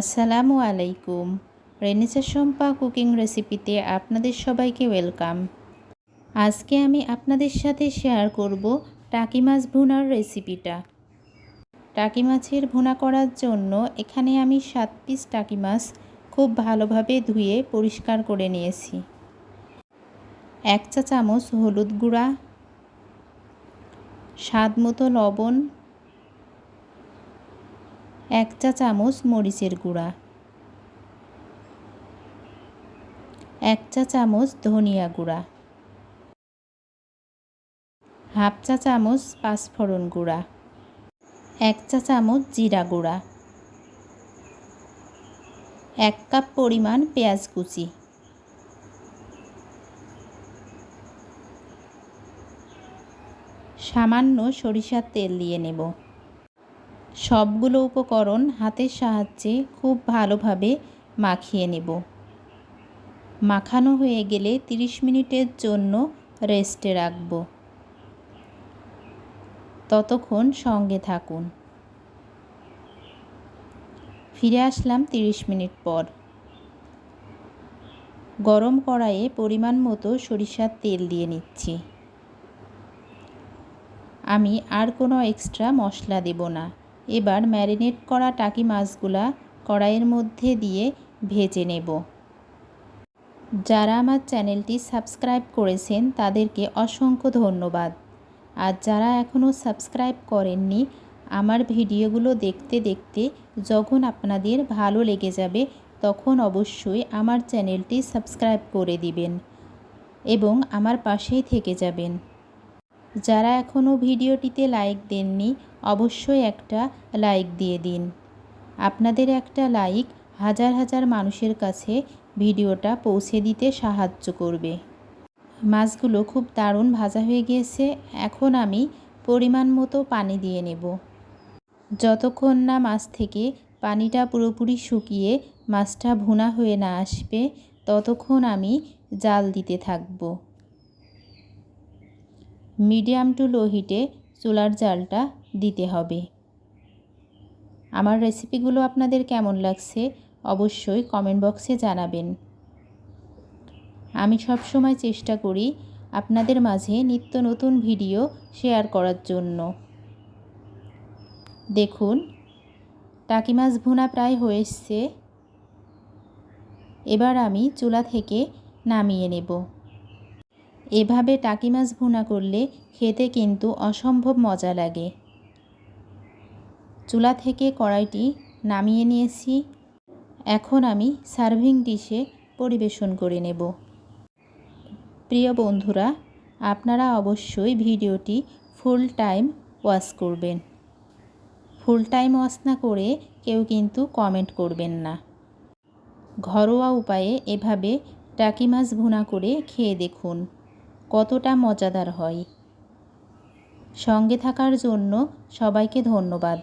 আসসালামু আলাইকুম। রেনিসা শম্পা কুকিং রেসিপিতে আপনাদের সবাইকে ওয়েলকাম। আজকে আমি আপনাদের সাথে শেয়ার করব টাকি মাছ ভুনার রেসিপিটা। টাকি মাছের ভুনা করার জন্য এখানে আমি সাত পিস টাকি মাছ খুব ভালোভাবে ধুয়ে পরিষ্কার করে নিয়েছি। এক চা চামচ হলুদ গুঁড়া, স্বাদ মতো লবণ এক চা চামচ মরিচের গুঁড়া। এক চা চামচ ধনিয়া গুঁড়া। হাফ চা চামচ পাঁচফোড়ন গুঁড়া। এক চা চামচ জিরা গুঁড়া। এক কাপ পরিমাণ পেঁয়াজ কুচি। সামান্য সরিষার তেল দিয়ে নেব। সবগুলো উপকরণ হাতের সাহায্যে খুব ভালোভাবে মাখিয়ে নেব। মাখানো হয়ে গেলে 30 মিনিটের জন্য রেস্টে রাখব। ততক্ষণ সঙ্গে থাকুন। ফিরে আসলাম 30 মিনিট পর। গরম কড়াইয়ে পরিমাণ মতো সরিষার তেল দিয়ে নিচ্ছি। আমি আর কোনো এক্সট্রা মশলা দেব না। এবার ম্যারিনেট করা টাকি মাছগুলা কড়াইয়ের মধ্যে দিয়ে ভেজে নেব। যারা আমার চ্যানেলটি সাবস্ক্রাইব করেছেন তাদেরকে অসংখ্য ধন্যবাদ। আর যারা এখনও সাবস্ক্রাইব করেননি, আমার ভিডিওগুলো দেখতে দেখতে যখন আপনাদের ভালো লেগে যাবে, তখন অবশ্যই আমার চ্যানেলটি সাবস্ক্রাইব করে দিবেন এবং আমার পাশেই থেকে যাবেন। যারা এখনও ভিডিওটিতে লাইক দেননি, অবশ্যই একটা লাইক দিয়ে দিন। আপনাদের একটা লাইক হাজার হাজার মানুষের কাছে ভিডিওটা পৌঁছে দিতে সাহায্য করবে। মাছগুলো খুব দারুণ ভাজা হয়ে গিয়েছে, এখন আমি পরিমাণ মতো পানি দিয়ে নেব। যতক্ষণ না মাছ থেকে পানিটা পুরোপুরি শুকিয়ে মাছটা ভুনা হয়ে না আসবে, ততক্ষণ আমি জাল দিতে থাকব। মিডিয়াম টু লো হিটে চুলার জালটা দিতে হবে। আমার রেসিপিগুলো আপনাদের কেমন লাগছে অবশ্যই কমেন্ট বক্সে জানাবেন। আমি সব সময় চেষ্টা করি আপনাদের মাঝে নিত্য নতুন ভিডিও শেয়ার করার জন্য। দেখুন, টাকি মাছ ভুনা প্রায় হয়ে হয়েছে এবার আমি চুলা থেকে নামিয়ে নেব। এভাবে টাকি মাছ ভুনা করলে খেতে কিন্তু অসম্ভব মজা লাগে। চুলা থেকে কড়াইটি নামিয়ে নিয়েছি। এখন আমি সার্ভিং ডিশে পরিবেশন করে নেব। প্রিয় বন্ধুরা, আপনারা অবশ্যই ভিডিওটি ফুল টাইম ওয়াশ করবেন। ফুল টাইম ওয়াশ না করে কেউ কিন্তু কমেন্ট করবেন না। ঘরোয়া উপায়ে এভাবে টাকি মাছ ভুনা করে খেয়ে দেখুন। কতটা মজাদার হয়। সঙ্গে থাকার জন্য সবাইকে ধন্যবাদ।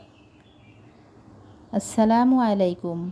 আসসালামু আলাইকুম।